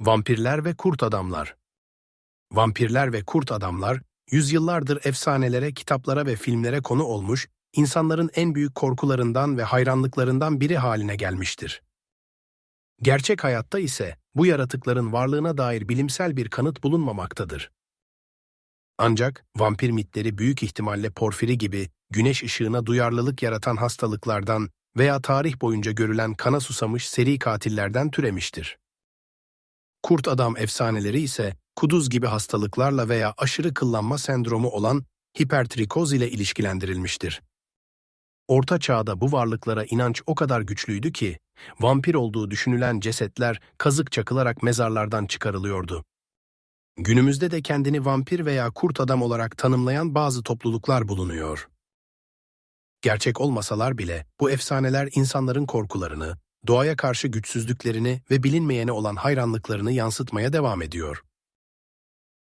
Vampirler ve Kurt Adamlar Vampirler ve Kurt Adamlar, yüzyıllardır efsanelere, kitaplara ve filmlere konu olmuş, insanların en büyük korkularından ve hayranlıklarından biri haline gelmiştir. Gerçek hayatta ise bu yaratıkların varlığına dair bilimsel bir kanıt bulunmamaktadır. Ancak vampir mitleri büyük ihtimalle porfiri gibi güneş ışığına duyarlılık yaratan hastalıklardan veya tarih boyunca görülen kana susamış seri katillerden türemiştir. Kurt adam efsaneleri ise kuduz gibi hastalıklarla veya aşırı kıllanma sendromu olan hipertrikoz ile ilişkilendirilmiştir. Orta çağda bu varlıklara inanç o kadar güçlüydü ki, vampir olduğu düşünülen cesetler kazık çakılarak mezarlardan çıkarılıyordu. Günümüzde de kendini vampir veya kurt adam olarak tanımlayan bazı topluluklar bulunuyor. Gerçek olmasalar bile bu efsaneler insanların korkularını, doğaya karşı güçsüzlüklerini ve bilinmeyene olan hayranlıklarını yansıtmaya devam ediyor.